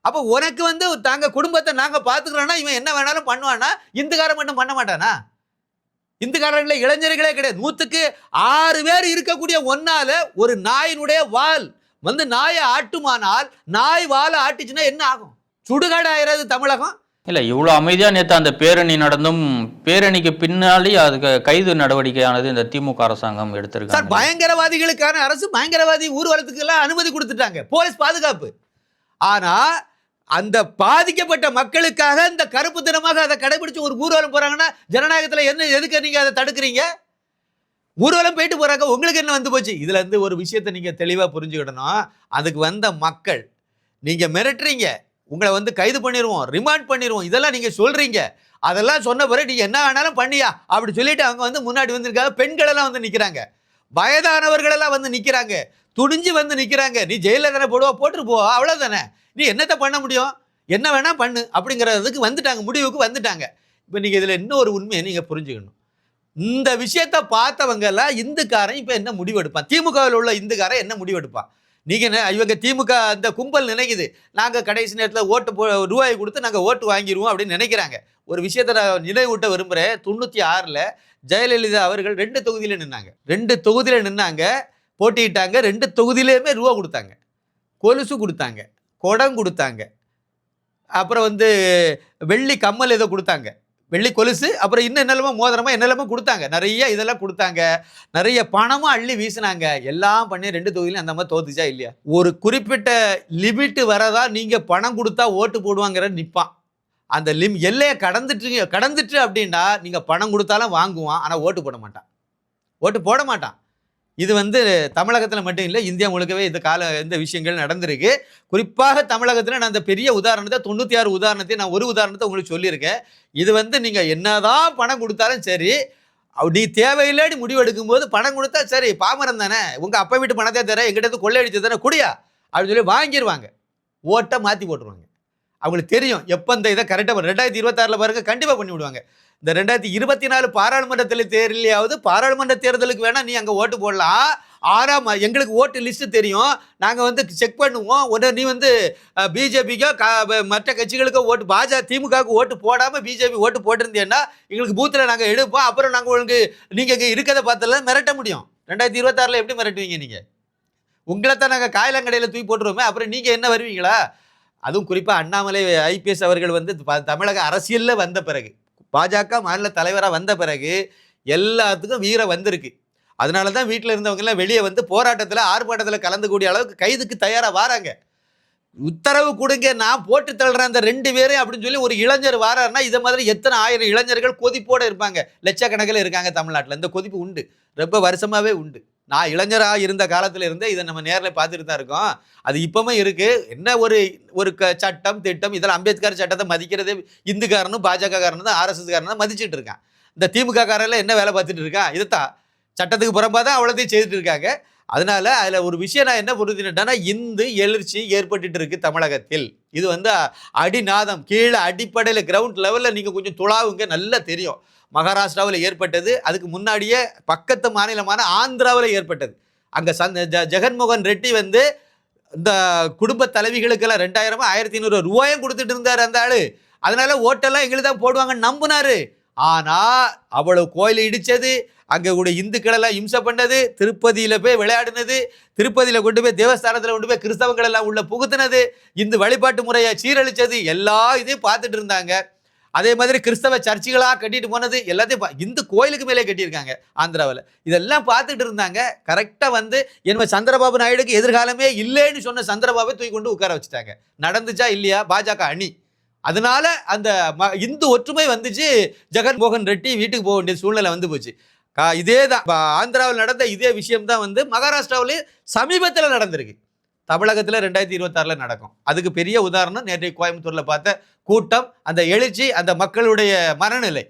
அப்போ உனக்கு வந்து தாங்க குடும்பத்தை நாங்கள் பார்த்துக்கிறோன்னா இவன் என்ன வேணாலும் பண்ணுவானா இந்துக்காரன் மட்டும் பண்ண மாட்டானா? இந்துக்காரர்களே இளைஞர்களே கிடையாது. நூற்றுக்கு ஆறு பேர் இருக்கக்கூடிய ஒன்னால ஒரு நாயினுடைய வால் வந்து நாயை ஆட்டுமானால் நாய் வாலை ஆட்டுச்சுன்னா என்ன ஆகும்? சுடுகாடு ஆயிராது தமிழகம். இல்ல இவ்வளவு அமைதியா நேத்து அந்த பேரணி நடந்தும் பேரணிக்கு பின்னாடி அதுக்கு கைது நடவடிக்கையானது இந்த திமுக அரசாங்கம் சார் எடுத்திருக்காங்க பயங்கரவாதிகளுக்கான அரசு பயங்கரவாதி ஊர்வலத்துக்கு எல்லாம் அனுமதி கொடுத்துட்டாங்க போலீஸ் பாதுகாப்பு. ஆனா அந்த பாதிக்கப்பட்ட மக்களுக்காக இந்த கருப்பு தினமாக அதை கடைபிடிச்சு ஒரு ஊர்வலம் போறாங்கன்னா ஜனநாயகத்துல என்ன எதுக்கு நீங்க அதை தடுக்கிறீங்க? ஊர்வலம் போயிட்டு போறாங்க உங்களுக்கு என்ன வந்து போச்சு? இதுல இருந்து ஒரு விஷயத்தை நீங்க தெளிவா புரிஞ்சுக்கிடணும். அதுக்கு வந்த மக்கள் நீங்க மிரட்டுறீங்க. உங்களை வந்து கைது பண்ணிடுவோம் ரிமாண்ட் பண்ணிடுவோம் இதெல்லாம் நீங்கள் சொல்கிறீங்க அதெல்லாம் சொன்ன பிறகு நீங்கள் என்ன வேணாலும் பண்ணியா? அப்படி சொல்லிட்டு அவங்க வந்து முன்னாடி வந்திருக்காங்க. பெண்களெல்லாம் வந்து நிற்கிறாங்க வயதானவர்களெல்லாம் வந்து நிற்கிறாங்க துணிஞ்சு வந்து நிற்கிறாங்க நீ ஜெயிலில் தானே போடுவா? போட்டுட்டு போவா அவ்வளோ தானே நீ என்னத்தை பண்ண முடியும்? என்ன வேணால் பண்ணு. அப்படிங்கிறதுக்கு வந்துட்டாங்க. முடிவுக்கு வந்துட்டாங்க. இப்போ நீங்கள் இதில் இன்னொரு உண்மையை நீங்கள் புரிஞ்சுக்கணும்? இந்த விஷயத்த பார்த்தவங்க எல்லாம் இந்துக்காரன் இப்போ என்ன முடிவெடுப்பான்? திமுகவில் உள்ள இந்துக்காரன் என்ன முடிவெடுப்பான்? நீங்க என்ன இவங்க திமுக அந்த கும்பல் நினைக்குது. நாங்கள் கடைசி நேரத்தில் ஓட்டு போ ரூபாய் கொடுத்து நாங்கள் ஓட்டு வாங்கிடுவோம் அப்படின்னு நினைக்கிறாங்க. ஒரு விஷயத்தை நான் நினைவூட்ட விரும்புகிறேன் தொண்ணூற்றி ஆறில் ஜெயலலிதா அவர்கள் ரெண்டு தொகுதியில் நின்னாங்க. ரெண்டு தொகுதியில் நின்னாங்க போட்டியிட்டாங்க. ரெண்டு தொகுதியிலையுமே ரூபா கொடுத்தாங்க. கொலுசு கொடுத்தாங்க. குடம் கொடுத்தாங்க. அப்புறம் வந்து வெள்ளி கம்மல் ஏதோ கொடுத்தாங்க. வெள்ளி கொலுசு அப்புறம் இன்னும் என்னெல்லாமோ மோதிரமா என்னெல்லாமோ கொடுத்தாங்க. நிறைய இதெல்லாம் கொடுத்தாங்க. நிறைய பணமும் அள்ளி வீசினாங்க. எல்லாம் பண்ணி ரெண்டு தொகுதியிலும் அந்த மாதிரி தோத்துச்சா இல்லையா? ஒரு குறிப்பிட்ட லிமிட் வரதா நீங்கள் பணம் கொடுத்தா ஓட்டு போடுவாங்கிற நிற்பான் அந்த லிம் எல்லையை கடந்துட்டு கடந்துட்டு அப்படின்னா நீங்கள் பணம் கொடுத்தாலும் வாங்குவான் ஆனால் ஓட்டு போட மாட்டான். ஓட்டு போட மாட்டான். இது வந்து தமிழகத்தில் மட்டும் இல்லை இந்தியா முழுக்கவே இந்த கால இந்த விஷயங்கள் நடந்திருக்கு. குறிப்பாக தமிழகத்தில் நான் அந்த பெரிய உதாரணத்தை தொண்ணூற்றி ஆறு உதாரணத்தை நான் ஒரு உதாரணத்தை உங்களுக்கு சொல்லியிருக்கேன். இது வந்து நீங்கள் என்னதான் பணம் கொடுத்தாலும் சரி அப்படி தேவையில்லாடி முடிவெடுக்கும் போது பணம் கொடுத்தா சரி பாமரம் தானே உங்கள் அப்பா வீட்டு பணத்தை தர எங்கிட்ட கொள்ளையடிச்சு தானே குடியா அப்படின்னு சொல்லி வாங்கிடுவாங்க ஓட்டை மாற்றி போட்டுருவாங்க. அவங்களுக்கு தெரியும் எப்போ இந்த இதை கரெக்டாக ரெண்டாயிரத்தி இருபத்தாறில் பாருங்கள் கண்டிப்பாக பண்ணி விடுவாங்க. இந்த ரெண்டாயிரத்தி இருபத்தி நாலு பாராளுமன்றத்தில் தேர்தலையாவது பாராளுமன்ற தேர்தலுக்கு வேணால் நீ அங்கே ஓட்டு போடலாம். ஆறாம் எங்களுக்கு ஓட்டு லிஸ்ட்டு தெரியும். நாங்கள் வந்து செக் பண்ணுவோம். உடனே நீ வந்து பிஜேபிக்கோ மற்ற கட்சிகளுக்கோ ஓட்டு பாஜக திமுகவுக்கு ஓட்டு போடாமல் பிஜேபி ஓட்டு போட்டிருந்தேன்னா எங்களுக்கு பூத்தில் நாங்கள் எடுப்போம். அப்புறம் நாங்கள் உங்களுக்கு நீங்கள் இங்கே இருக்கிறத பார்த்தெல்லாம் மிரட்ட முடியும். ரெண்டாயிரத்தி இருபத்தாறில் எப்படி மிரட்டுவீங்க நீங்கள் உங்களை தான் நாங்கள் காயலங்கடையில் தூக்கி போட்டுருவோமே. அப்புறம் நீங்கள் என்ன வருவீங்களா? அதுவும் குறிப்பாக அண்ணாமலை ஐபிஎஸ் அவர்கள் வந்து தமிழக அரசியலில் வந்த பிறகு. பாஜக மாநில தலைவராக வந்த பிறகு எல்லாத்துக்கும் வீரம் வந்திருக்கு. அதனால தான் வீட்டில் இருந்தவங்கெல்லாம் வெளியே வந்து போராட்டத்தில் ஆர்ப்பாட்டத்தில் கலந்துக்கூடிய அளவுக்கு கைதுக்கு தயாராக வராங்க. உத்தரவு கொடுங்க நான் போட்டு தள்ளுறேன் அந்த ரெண்டு பேரும் அப்படின்னு சொல்லி ஒரு இளைஞர் வாராருன்னா இதை மாதிரி எத்தனை ஆயிரம் இளைஞர்கள் கொதிப்போடு இருப்பாங்க. லட்சக்கணக்கில் இருக்காங்க தமிழ்நாட்டில். இந்த கொதிப்பு உண்டு. ரொம்ப வருஷமாகவே உண்டு. நான் இளைஞராக இருந்த காலத்துல இருந்தே இதை நம்ம நேரில் பார்த்துட்டு தான் இருக்கோம். அது இப்பவுமே இருக்குது என்ன ஒரு ஒரு க சட்டம் திட்டம் இதெல்லாம் அம்பேத்கர் சட்டத்தை மதிக்கிறது இந்துக்காரனும் பாஜக காரனும் தான் ஆர்எஸ்எஸ் காரனும் தான் மதிச்சுட்டு இருக்கான். இந்த திமுக காரில் என்ன வேலை பார்த்துட்டு இருக்கான் இதுதான் சட்டத்துக்கு புறம்பாக தான் அவ்வளோத்தையும் செய்துட்டு இருக்காங்க. அதனால அதில் ஒரு விஷயம் நான் என்ன புரிஞ்சுட்டேன்னா இந்து எழுச்சி ஏற்பட்டுட்டு இருக்கு தமிழகத்தில். இது வந்து அடிநாதம் கீழே அடிப்படையில் கிரவுண்ட் லெவலில் நீங்கள் கொஞ்சம் துளாவுங்க நல்லா தெரியும். மகாராஷ்டிராவில் ஏற்பட்டது அதுக்கு முன்னாடியே பக்கத்து மாநிலமான ஆந்திராவில் ஏற்பட்டது. அங்கே சந்த ஜ ஜெகன்மோகன் ரெட்டி வந்து இந்த குடும்ப தலைவிகளுக்கெல்லாம் ரெண்டாயிரமா ஆயிரத்தி ஐநூறு ரூபாயும் கொடுத்துட்டு இருந்தார் அந்த ஆள். அதனால ஓட்டெல்லாம் எங்களுக்கு தான் போடுவாங்கன்னு நம்பினாரு. ஆனால் அவ்வளோ கோயில் இடித்தது அங்கே கூட இந்துக்கள் எல்லாம் இம்சை பண்ணது திருப்பதியில் போய் விளையாடினது திருப்பதியில் கொண்டு போய் தேவஸ்தானத்தில் கொண்டு போய் கிறிஸ்தவங்கள் எல்லாம் உள்ள புகுத்தினது இந்த வழிபாட்டு முறையை சீரழித்தது எல்லா இதையும் பார்த்துட்டு இருந்தாங்க. அதே மாதிரி கிறிஸ்தவ சர்ச்சுகளாக கட்டிட்டு போனது எல்லாத்தையும் பா- இந்து கோயிலுக்கு மேலே கட்டியிருக்காங்க ஆந்திராவில். இதெல்லாம் பார்த்துட்டு இருந்தாங்க. கரெக்டாக வந்து என்ன சந்திரபாபு நாயுடுக்கு எதிர்காலமே இல்லைன்னு சொன்ன சந்திரபாபை தூக்கி கொண்டு உட்கார வச்சுட்டாங்க. நடந்துச்சா இல்லையா? பாஜக அணி. அதனால அந்த ம- இந்து ஒற்றுமை வந்துச்சு ஜெகன்மோகன் ரெட்டி வீட்டுக்கு போக வேண்டிய சூழ்நிலை வந்து போச்சு. இதே தான் ஆந்திராவில் நடந்த இதே விஷயம் தான் வந்து மகாராஷ்டிராவிலே சமீபத்தில் நடந்திருக்கு. தமிழகத்தில் ரெண்டாயிரத்தி இருபத்தாறில் நடக்கும். அதுக்கு பெரிய உதாரணம் நேற்றைய கோயம்புத்தூரில் பார்த்த கூட்டம் அந்த எழுச்சி அந்த மக்களுடைய மனநிலை.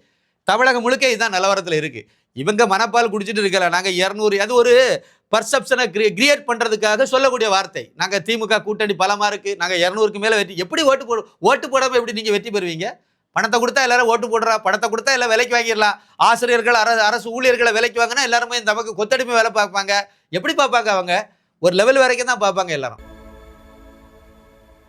தமிழகம் முழுக்க இதுதான் நிலவரத்தில் இருக்குது இவங்க மனப்பால் குடிச்சிட்டு இருக்கல. நாங்கள் இரநூறு அது ஒரு பர்செப்ஷனை கிரியேட் பண்ணுறதுக்காக சொல்லக்கூடிய வார்த்தை. நாங்கள் திமுக கூட்டணி பலமாக இருக்குது நாங்கள் இரநூறுக்கு மேலே வெற்றி எப்படி ஓட்டு போடு ஓட்டு போடாமல் எப்படி நீங்கள் வெற்றி பெறுவீங்க? பணத்தை கொடுத்தா எல்லாரும் ஓட்டு போடுறா பணத்தை கொடுத்தா எல்லாம் விலைக்கு வாங்கிடலாம். ஆசிரியர்கள் அரசு அரசு ஊழியர்களை விலைக்கு வாங்கினா எல்லாருமே நமக்கு கொத்தடிமை வேலை பார்ப்பாங்க. எப்படி பார்ப்பாங்க அவங்க? ஒரு லெவல் வரைக்கும் தான் பார்ப்பாங்க எல்லாரும்.